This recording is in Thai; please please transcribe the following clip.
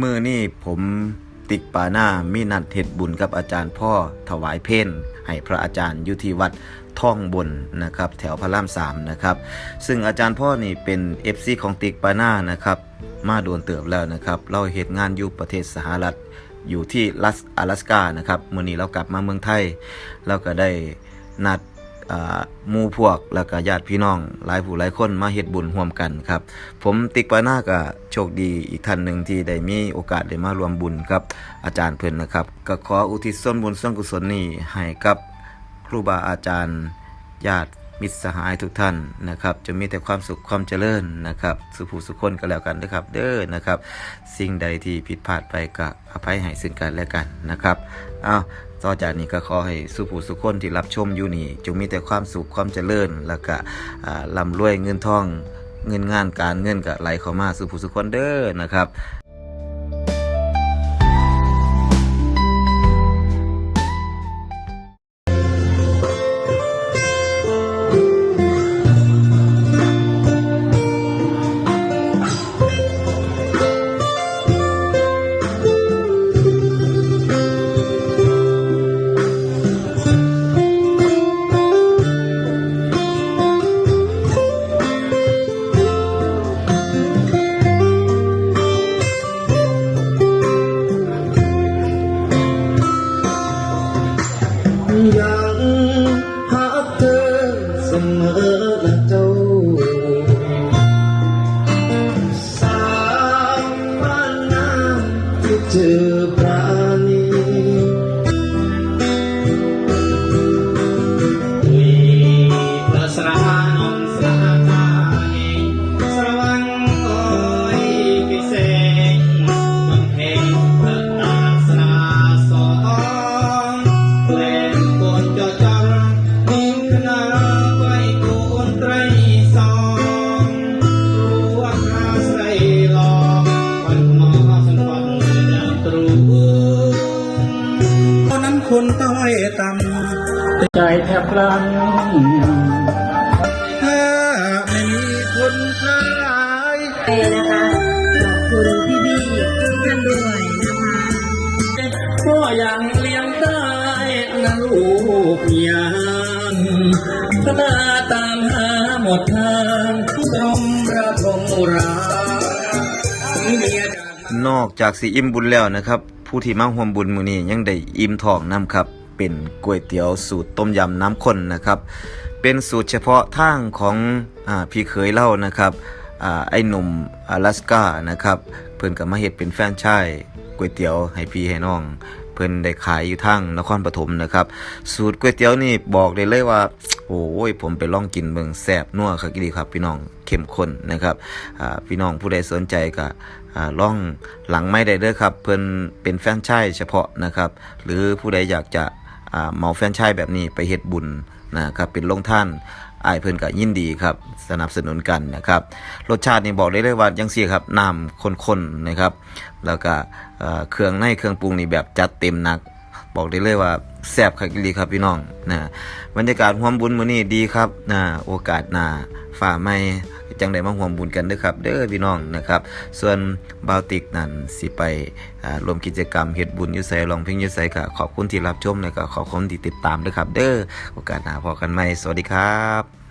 มือนี่ผมติกปาหน้ามีนัดเฮ็ดบุญกับอาจารย์พ่อถวายเพนให้พระอาจารย์อยุที่วัดท่องบนนะครับ แถวพระรามสามนะครับ ซึ่งอาจารย์พ่อนี่เป็น FC ของติกปาหน้านะครับ มาโดนเติบแล้วนะครับ เราเหตุงานอยู่ประเทศสหรัฐ อยู่ที่ลัส阿拉斯กานะครับมื่อนี้เรากลับมาเมืองไทย เราก็ได้นัดอ่าห มู่พวกแล้วก็ญาติพี่น้องหลายผู้หลายคนมาเฮ็ดบุญร่วมกันครับ ผมติ๊กปานาก็โชคดีอีกท่านหนึ่งที่ได้มีโอกาสได้มารวมบุญกับอาจารย์เพิ่นนะครับ ก็ขออุทิศส่วนบุญส่วนกุศลนี้ให้กับครูบาอาจารย์ญาติมิตรสหายทุกท่านนะครับจะมีแต่ความสุขความเจริญนะครับสุภูสุขคนก็แล้วกันนะครับเด้อนะครับ สิ่งใดที่ผิดพลาดไปก็อภัยให้ซึ่งกันและกันนะครับอ้าว ต่อจากนี้ก็ขอให้สุภูสุขคนที่รับชมอยู่นี่จงมีแต่ความสุขความเจริญ แล้วก็ลำรวยเงินทองเงินงานการเงินก็ไหลเข้ามาสุภูสุขคนเด้อนะครับ มอและเจ้าสาวบ้านนาที่เจอ คนต้อยต่ำใจแทบพลันถ้าไม่มีคนขายนะคะขอบคุณพี่บี้ทุกท่านด้วยนะคะก็ยังเลี้ยงได้นะลูกยานพนาตามหาหมดทางตรงระทงราเมียจากนอกจากสีอิ่มบุญแล้วนะครับ ผู้ที่มาห่วมบุญมือนี้ยังได้อิ่มท้องน้ำครับ เป็นก๋วยเตี๋ยวสูตรต้มยำน้ำข้นนะครับ เป็นสูตรเฉพาะทางของอพี่เคยเล่านะครับอไอ้หนุ่มอลาสกานะครับ เพิ่นก็มาเฮ็ดเป็นแฟนชาย ก๋วยเตี๋ยวให้พี่ให้น้อง เพิ่นได้ขายอยู่ทางนครปฐมนะครับ สูตรก๋วยเตี๋ยวนี่บอกได้เลยว่าโอ้ยผมไปลองกินเบิ่งแซบนัวคักอีหลีครับ พี่น้องเข้มข้นนะครับพี่น้องผู้ใดสนใจก็อ่าลองหลังไม่ได้เด้อครับ เพิ่นเป็นแฟนชายเฉพาะนะครับ หรือผู้ใดอยากจะเมาแฟนชายแบบนี้ไปเฮ็ดบุญนะครับเป็นลงท่านอายเพิ่อนก็ยินดีครับสนับสนุนกันนะครับ รสชาตินี่บอกได้เลยว่ายังซี่ครับน้ำข้นๆนะครับ แล้วก็ เครื่องในเครื่องปรุงนี่แบบจัดเต็มหนัก บอกได้เลยว่าแซ่บคักอีหลีครับพี่น้องนะบรรยากาศร่วมบุญมื้อนี้ดีครับนะโอกาสหน้าฝ่าไม่จังได้มาร่วมบุญกันด้อครับเด้อพี่น้องนะครับ ส่วนบาวติกนั่นสิไปรวมกิจกรรมเฮ็ดบุญยู่ไสร้องเพลงยู่ไสก็ขอบคุณที่รับชมแล้วก็ขอบคุณที่ติดตามด้วยครับ เด้อโอกาสหน้าพอกันใหม่สวัสดีครับ